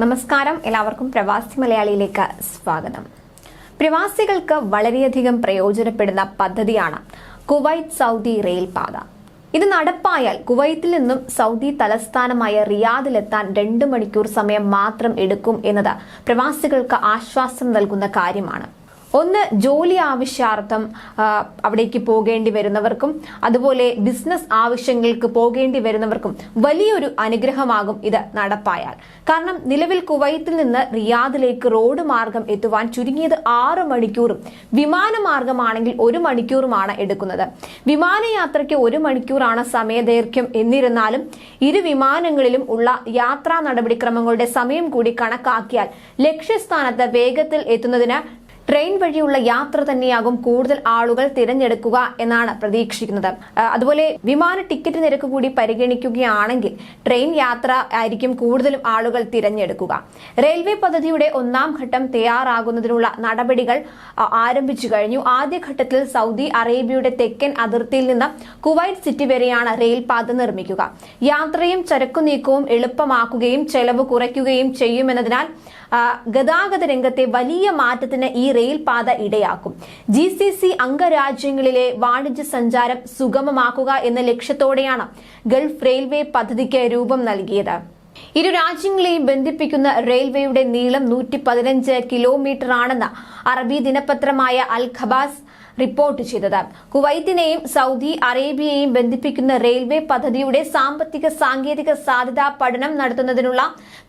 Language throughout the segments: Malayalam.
നമസ്കാരം. എല്ലാവർക്കും പ്രവാസി മലയാളിയിലേക്ക് സ്വാഗതം. പ്രവാസികൾക്ക് വളരെയധികം പ്രയോജനപ്പെടുന്ന പദ്ധതിയാണ് കുവൈറ്റ് സൗദി റെയിൽ പാത ഇത് നടപ്പായാൽ കുവൈത്തിൽ നിന്നും സൗദി തലസ്ഥാനമായ റിയാദിലെത്താൻ രണ്ട് മണിക്കൂർ സമയം മാത്രം എടുക്കും എന്നത് പ്രവാസികൾക്ക് ആശ്വാസം നൽകുന്ന കാര്യമാണ്. ഒന്ന് ജോലി ആവശ്യാർത്ഥം അവിടേക്ക് പോകേണ്ടി വരുന്നവർക്കും അതുപോലെ ബിസിനസ് ആവശ്യങ്ങൾക്ക് പോകേണ്ടി വരുന്നവർക്കും വലിയൊരു അനുഗ്രഹമാകും ഇത് നടപ്പായാൽ. കാരണം നിലവിൽ കുവൈത്തിൽ നിന്ന് റിയാദിലേക്ക് റോഡ് മാർഗം എത്തുവാൻ ചുരുങ്ങിയത് ആറ് മണിക്കൂറും വിമാനമാർഗമാണെങ്കിൽ ഒരു മണിക്കൂറുമാണ് എടുക്കുന്നത്. വിമാനയാത്രയ്ക്ക് ഒരു മണിക്കൂറാണ് സമയദൈർഘ്യം എന്നിരുന്നാലും ഇരു വിമാനങ്ങളിലും ഉള്ള യാത്രാ നടപടിക്രമങ്ങളുടെ സമയം കൂടി കണക്കാക്കിയാൽ ലക്ഷ്യസ്ഥാനത്ത് വേഗത്തിൽ എത്തുന്നതിന് ട്രെയിൻ വഴിയുള്ള യാത്ര തന്നെയാകും കൂടുതൽ ആളുകൾ തിരഞ്ഞെടുക്കുക എന്നാണ് പ്രതീക്ഷിക്കുന്നത്. അതുപോലെ വിമാന ടിക്കറ്റ് നിരക്ക് കൂടി പരിഗണിക്കുകയാണെങ്കിൽ ട്രെയിൻ യാത്ര ആയിരിക്കും കൂടുതലും ആളുകൾ തിരഞ്ഞെടുക്കുക. റെയിൽവേ പദ്ധതിയുടെ ഒന്നാം ഘട്ടം തയ്യാറാകുന്നതിനുള്ള നടപടികൾ ആരംഭിച്ചു കഴിഞ്ഞു. ആദ്യഘട്ടത്തിൽ സൗദി അറേബ്യയുടെ തെക്കൻ അതിർത്തിയിൽ നിന്ന് കുവൈറ്റ് സിറ്റി വരെയാണ് റെയിൽപാത നിർമ്മിക്കുക. യാത്രയും ചരക്കു നീക്കവും എളുപ്പമാക്കുകയും ചെലവ് കുറയ്ക്കുകയും ചെയ്യുമെന്നതിനാൽ ഗതാഗത രംഗത്തെ വലിയ മാറ്റത്തിന് ഈ റെയിൽ പാത ഇടയാക്കും. ജി സി സി അംഗരാജ്യങ്ങളിലെ വാണിജ്യ സഞ്ചാരം സുഗമമാക്കുക എന്ന ലക്ഷ്യത്തോടെയാണ് ഗൾഫ് റെയിൽവേ പദ്ധതിക്ക് രൂപം നൽകിയത്. ഇരു രാജ്യങ്ങളെയും ബന്ധിപ്പിക്കുന്ന റെയിൽവേയുടെ നീളം നൂറ്റി പതിനഞ്ച് കിലോമീറ്റർ ആണെന്ന് അറബി ദിനപത്രമായ അൽ ഖബാസ് റിപ്പോർട്ട് ചെയ്തത്. കുവൈത്തിനെയും സൗദി അറേബ്യയെയും ബന്ധിപ്പിക്കുന്ന റെയിൽവേ പദ്ധതിയുടെ സാമ്പത്തിക സാങ്കേതിക സാധ്യതാ പഠനം നടത്തുന്നതിനുള്ള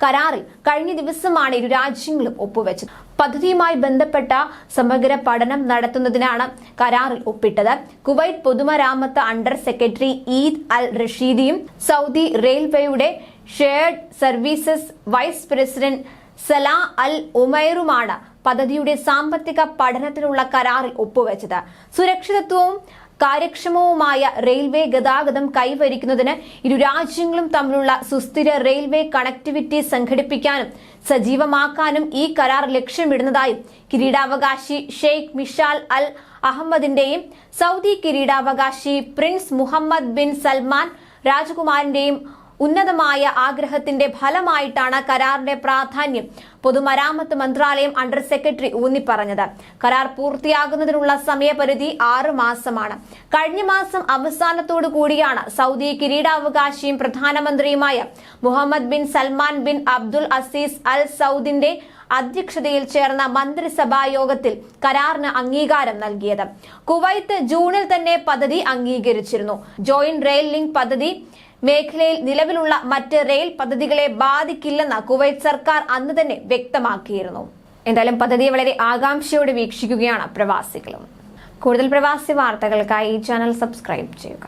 കരാറിൽ കഴിഞ്ഞ ദിവസമാണ് ഇരു രാജ്യങ്ങളും ഒപ്പുവെച്ചത്. പദ്ധതിയുമായി ബന്ധപ്പെട്ട സമഗ്ര പഠനം നടത്തുന്നതിനാണ് കരാറിൽ ഒപ്പിട്ടത്. കുവൈറ്റ് പൊതുമരാമത്ത് അണ്ടർ സെക്രട്ടറി ഈദ് അൽ റഷീദിയും സൗദി റെയിൽവേയുടെ shared services vice president Salah Al ഉമൈറുമാണ് പദ്ധതിയുടെ സാമ്പത്തിക പഠനത്തിനുള്ള കരാറിൽ ഒപ്പുവെച്ചത്. സുരക്ഷിതത്വവും കാര്യക്ഷമവുമായ റെയിൽവേ ഗതാഗതം കൈവരിക്കുന്നതിന് ഇരു രാജ്യങ്ങളും തമ്മിലുള്ള സുസ്ഥിര റെയിൽവേ കണക്ടിവിറ്റി സംഘടിപ്പിക്കാനും സജീവമാക്കാനും ഈ കരാർ ലക്ഷ്യമിടുന്നതായും കിരീടാവകാശി ഷെയ്ഖ് മിഷാൽ അൽ അഹമ്മദിന്റെയും സൗദി കിരീടാവകാശി പ്രിൻസ് മുഹമ്മദ് ബിൻ സൽമാൻ രാജകുമാരന്റെയും ഉന്നതമായ ആഗ്രഹത്തിന്റെ ഫലമായിട്ടാണ് കരാറിന്റെ പ്രാധാന്യം. പൊതുമരാമത്ത് മന്ത്രാലയം അണ്ടർ സെക്രട്ടറി ഊന്നിപ്പറഞ്ഞത്. കരാർ പൂർത്തിയാകുന്നതിനുള്ള സമയപരിധി ആറ് മാസമാണ്. കഴിഞ്ഞ മാസം അവസാനത്തോടു കൂടിയാണ് സൗദി കിരീടാവകാശിയും പ്രധാനമന്ത്രിയുമായ Mohammed bin Salman bin Abdul Aziz Al സൗദിന്റെ അധ്യക്ഷതയിൽ ചേർന്ന മന്ത്രിസഭാ യോഗത്തിൽ കരാറിന് അംഗീകാരം നൽകിയത്. കുവൈത്ത് ജൂണിൽ തന്നെ പദ്ധതി അംഗീകരിച്ചിരുന്നു. ജോയിന്റ് റെയിൽ ലിങ്ക് പദ്ധതി മേഖലയിൽ നിലവിലുള്ള മറ്റ് റെയിൽ പദ്ധതികളെ ബാധിക്കില്ലെന്ന് കുവൈറ്റ് സർക്കാർ അന്ന് തന്നെ വ്യക്തമാക്കിയിരുന്നു. എന്തായാലും പദ്ധതിയെ വളരെ ആകാംക്ഷയോടെ വീക്ഷിക്കുകയാണ് പ്രവാസികളും. കൂടുതൽ പ്രവാസി വാർത്തകൾക്കായി ഈ ചാനൽ സബ്സ്ക്രൈബ് ചെയ്യുക.